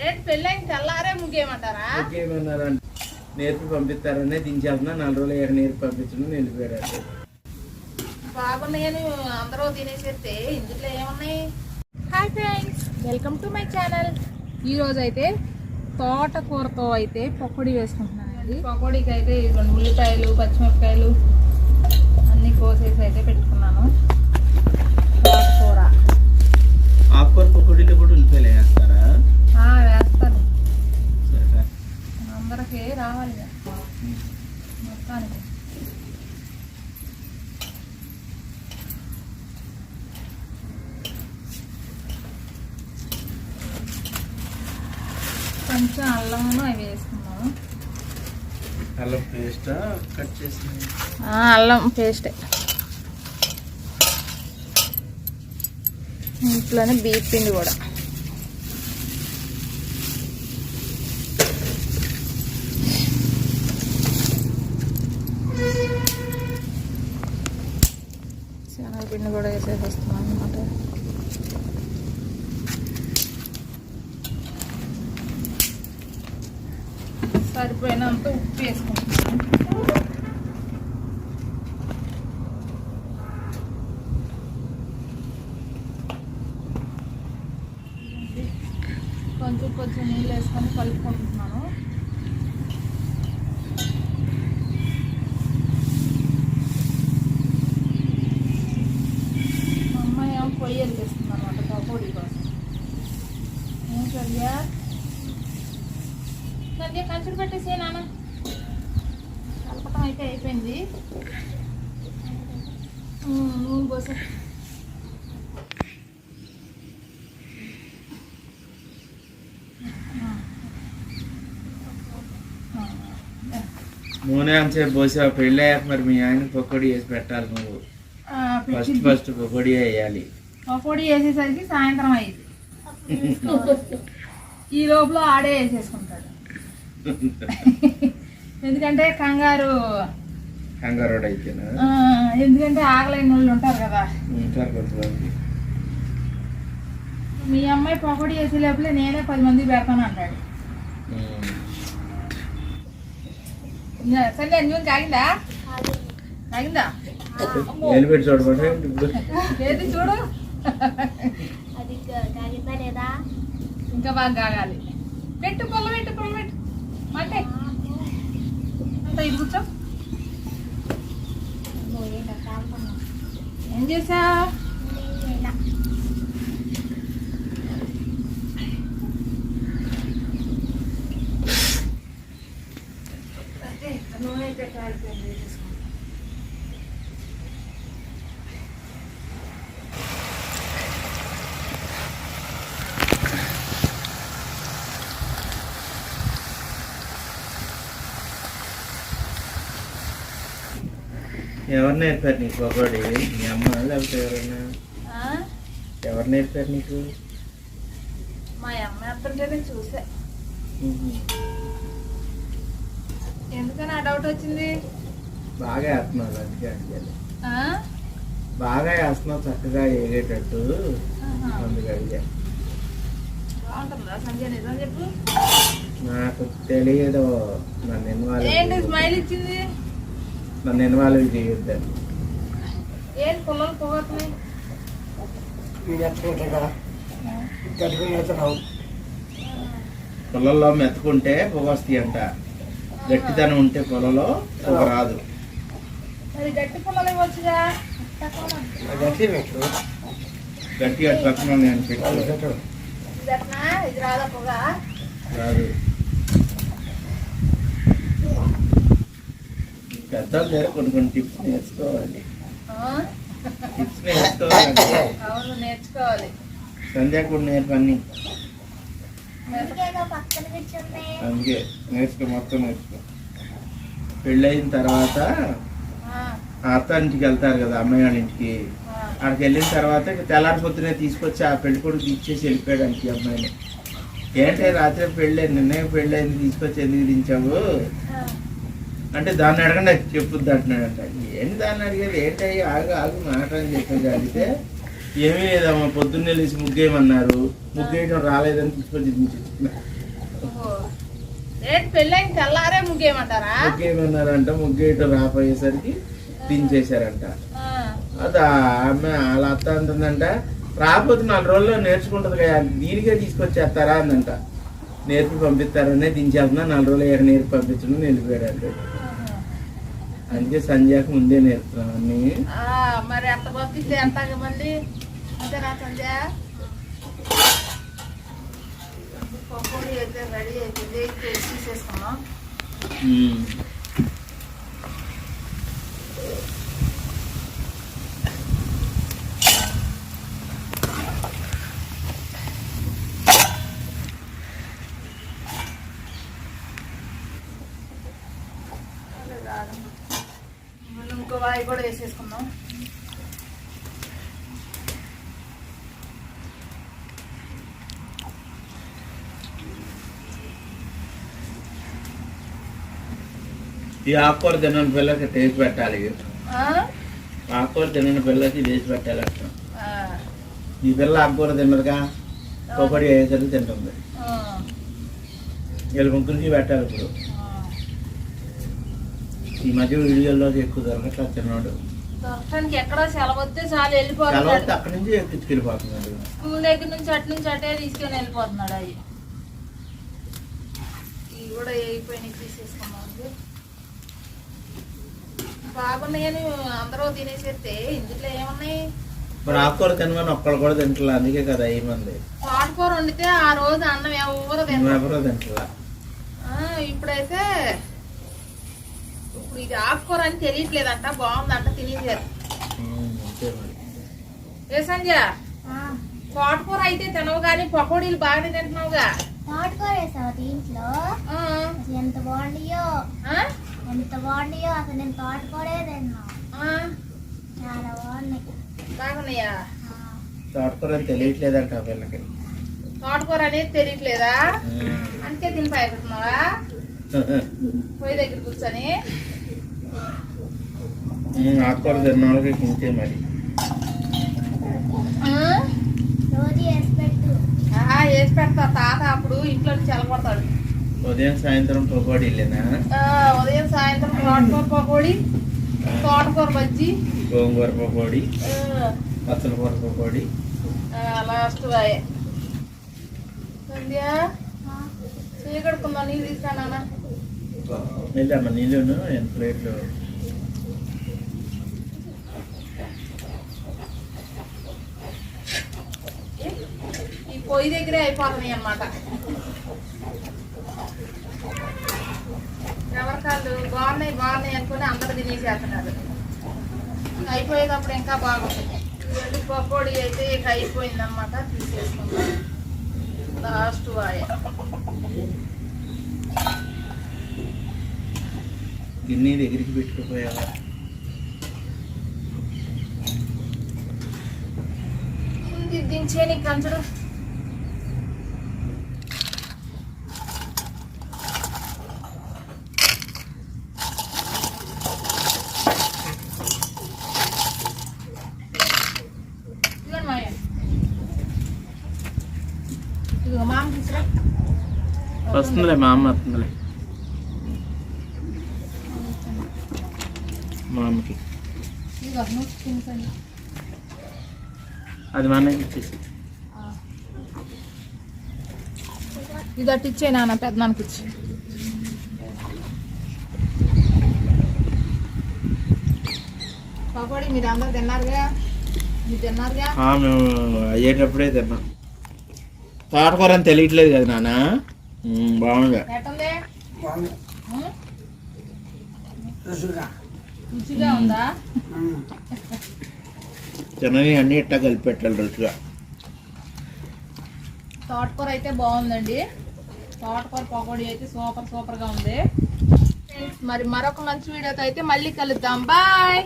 ఏంటి పెళ్ళైన తెల్లారే ముగ్గేయమంటారా? నేర్పి పంపిస్తారనే దించేస్తున్నా నాలుగు రోజులు ఏడు నేర్పి పంపించడం వెళ్ళిపోయారు బాగున్నాయని అందరూ తినేసేస్తే ఇందులో ఏమున్నాయి? Hi friends welcome to my channel ఈరోజు అయితే తోటకూరతో అయితే పకోడీ వేసుకుంటున్నానండి. పకోడీకి అయితే ఇదిగోండి ఉల్లిపాయలు పచ్చిమిరపకాయలు అన్నీ కోసేసి అయితే పెట్టుకున్నాను. తోటకూర. ఆకుకూర పకోడీలో కూడా ఉల్లిపాయలు వేస్తారా? వేస్తాను. అందరికి రావాలి. మొత్తానికి. కొంచెం అల్లమును అవి వేసుకున్నాము అల్లం పేస్ట్ కట్ చేసి అల్లం పేస్ట్. ఇంట్లోనే బీప్ పిండి కూడా. శనగపిండి అనమాట సరిపోయినంత ఉప్పు వేసుకుంటున్నాం కొంచెం కొంచెం నీళ్ళు వేసుకొని కలుపుకుంటున్నాను మా అమ్మాయి ఏమో పొయ్యి వెళ్ళేస్తుంది అనమాట పకోడీ కోసం ఏం సరిగా కంచుడు పెట్టేసే నాన్న. కలపటం అయితే అయిపోయింది. నూనె పోసే. నూనె అంతసేపు పోసా పెళ్ళి అయ్యాక మరి మీ ఆయన పకోడీ వేసి పెట్టాలి నువ్వు. ఫస్ట్ ఫస్ట్ పకోడీ వేయాలి పకోడీ వేసేసరికి సాయంత్రం అయ్యింది ఈ లోపల ఆడే వేసేసుకుంటాడు. ఎందుకంటే కంగారు. అయితేనా ఆ, ఎందుకంటే ఆగలేని వాళ్ళు ఉంటారు కదా. ఉంటారు కొంతమంది మీ అమ్మాయి పకోడీ వేసే లోపలే నేనే పది మందికి పెడతాను అంటాడు. సరే నువ్వు తాగిందా? తాగిందా. నేను పెట్టి చూడమంటే ఏది చూడు? అది కాగితా లేదా? ఇంకా బాగా కాగాలి పెట్టు పొల్ల పెట్టు పొల్ల పెట్టు. అంత ఇది కూర్చో. ఏం చేసా నూనె పెట్టాలి ఎవరు నేర్పారు నీకు పకోడీ మీ అమ్మ లేకపోతే ఎవరైనా? ఎవరు నేర్పారు నీకు? మా అమ్మ ఎత్తుంటేనే చూసా. ఉహు. ఎందుకని ఆ డౌట్ వచ్చింది? బాగా వేస్తున్నావు అందుకే అడిగాను? బాగా వేస్తున్నావు చక్కగా వేగేటట్టు ఆహా. అందుకు అడిగా. బాగుంటుందా సంజయ్ నిజం చెప్పు. నాకు తెలియదు. నన్ను ఇన్వాల్వ్ స్మైల్ ఇచ్చింది? నన్ను ఇన్వాల్వ్ చేయొద్దని. పొలంలో మెతుకుంటే పొగ వస్తాయి అంట. గట్టిదనం ఉంటే పొలంలో పొగ రాదు. గట్టి గట్టి అటు పక్కన నేను పెట్టు. ఇది అట్నా ఇది రాదా పొగ రాదు పెద్దలు దగ్గర కొన్ని కొన్ని టిప్స్ నేర్చుకోవాలి? టిప్స్ నేర్చుకోవాలంటే అవును నేర్చుకోవాలి. సంధ్య కూడా నేర్పని అందుకే నేర్చుకో మొత్తం నేర్చుకో. పెళ్ళయిన తర్వాత ఆ, ఆ అత్త ఇంటికి వెళ్తారు కదా అమ్మాయి వాళ్ళ ఇంటికి. అక్కడికి వెళ్ళిన తర్వాత తెల్లారి పొద్దునే తీసుకొచ్చి ఆ పెళ్ళి కొడుకు ఇచ్చేసి వెళ్ళిపోయాడు అమ్మాయిని. ఏంటి రాత్రి పెళ్ళి నిన్నే పెళ్ళి అయింది తీసుకొచ్చి ఎందుకు దించావు. అంటే దాన్ని అడగండి అది చెప్పుద్ది అంటున్నాడంట. ఏంటి దాన్ని అడిగేది ఏంటి ఆగు ఆగు మాట అని చెప్పేసి అడిగితే ఏమీ లేదమ్మా పొద్దున్నే లేచి ముగ్గేయమన్నారు. ముగ్గేయడం రాలేదని తెల్లారే ముగ్గేయమంటారా? ముగ్గేయమన్నారంట. ముగ్గేయటం రాపోయేసరికి దించేశారంట. అది ఆమె వాళ్ళ అత్త అంటుందంట రాకపోతే నాలుగు రోజుల్లో నేర్చుకుంటది కదా దీనికే తీసుకొచ్చేస్తారా అందంట. నేర్పి పంపిస్తారనే దించేస్తున్నా నాలుగు రోజులు ఎక్కడ నేర్పి పంపించడం వెళ్ళిపోయాడు అంటే. అందుకే సంధ్యాకు ముందే నేర్పుతున్నాం అన్ని. మరి ఎంత పంపిస్తే ఎంత మళ్ళీ అంతేనా సంధ్య. పకోడీ అయితే రెడీ అయిపోయింది. తీసేసుకున్నాం ఉమ్. మళ్ళీ ఇంకో వాయి కూడా వేసేసుకుందాం ఈ ఆకుకూర తినని పిల్లకి టేస్ట్ పెట్టాలి? ఆకుకూర తినని పిల్లకి టేస్ట్ పెట్టాలి అట్లా ఆ. ఈ పిల్ల ఆకుకూర తిన్నదిగా పొగడి అయ్యేసరికి తింటుంది. వీళ్ళ ముగ్గురికి పెట్టాలి ఇప్పుడు. ఈ మధ్య వీడియోలో ఎక్కువ దొరకట్లా తిన్నాడు. దొరకడానికి ఎక్కడో సెలవు వస్తే చాలు వెళ్ళిపోతున్నాడు. అక్కడి నుంచి ఎక్కించుకెళ్ళిపోతున్నాడు. స్కూల్ దగ్గర నుంచి అటు నుంచి అటే తీసుకొని వెళ్ళిపోతున్నాడు అవి ఇవి కూడా అయిపోయినాయి తీసేసుకున్నాం బాగున్నాయని అందరూ తినేసేస్తే ఇందులో ఏమున్నాయి? మరి ఆకుకూర తినమని ఒక్కళ్ళు కూడా తింటలే? అందుకే కదా ఏమంది తోటకూర వండితే ఆ రోజు అన్నం ఎవరు తినరు. ఎవరో తింటలా? ఆ, ఇప్పుడైతే ఇప్పుడు ఇది ఆకుకూర అని తెలియట్లేదంట బాగుందంట తినేసారు మరి ఏ సంజ తోటకూర అయితే తినవు కానీ పకోడీలు బాగానే తింటున్నావుగా. తోటకూర వేసావు దీంట్లో? ఎంత బాగుండియో? ఆ, ఎంత బాగుండియో? అసలు నేను తోటకూరే తిన్నా. ఆ, చాలా బాగున్నాయి. బాగున్నాయా? తోటకూర తెలియట్లేదంట పిల్లకి. తోటకూర అనేది తెలియట్లేదా. అందుకే తిని పైకుతున్నావా పొయ్యి దగ్గర కూర్చొని. ఆకుకూర తిన్న వాళ్ళకి ఇంతే మరి. వేసి పెట్టు. ఆహా, వేసి పెడతా. తాత అప్పుడు ఇంట్లో నుంచి చెలగొడతాడు ఉదయం సాయంత్రం పకోడీలేనా ఆ, ఉదయం సాయంత్రం తోటకూర పకోడీ తోటకూర బజ్జి గోంగూర పకోడీ పచ్చల కూర పకోడీ. లాస్ట్ వాయే సంధ్య ఆ, చీకడుకుందా నీళ్ళు తీసుకురా నాన్న వెళ్ళామ్మ ఎంత ప్లేట్లు? ఈ పొయ్యి దగ్గరే అయిపోతున్నాయి అన్నమాట. ఎవరికాళ్ళు బాగున్నాయి బాగున్నాయి అనుకుని అందరు తినేసేస్తున్నారు. అయిపోయేటప్పుడు ఇంకా బాగుంటుంది. వెళ్ళి పకోడీ అయితే ఇక అయిపోయింది అనమాట తీసేసుకుందాం. లాస్ట్ వాయ గిన్నె దగ్గరికి పెట్టుకుపోయావా? దించే నీకు కంచడు. వస్తుందిలే మా అమ్మ వస్తుందిలే. మా అమ్మకి అది మా అన్నకి ఇచ్చేసి. ఇది అటు ఇచ్చే నాన్న పెద్దనాన్నకి ఇచ్చి పకోడీ మీరు అందరు తిన్నారుగా మీరు తిన్నారుగా మేము అయ్యేటప్పుడే తిన్నాం. తోటకూర అని తెలియట్లేదు కదా నాన్న? బాగుంది? రుచిగా ఉందా? చిన్నవి అన్ని ఇట్టా కలిపి పెట్టాలి రుచిగా. తోటకూర అయితే బాగుందండి. తోటకూర పకోడీ అయితే సూపర్ సూపర్గా ఉంది. ఫ్రెండ్స్ మరి మరొక మంచి వీడియోతో అయితే మళ్ళీ కలుద్దాం. బాయ్!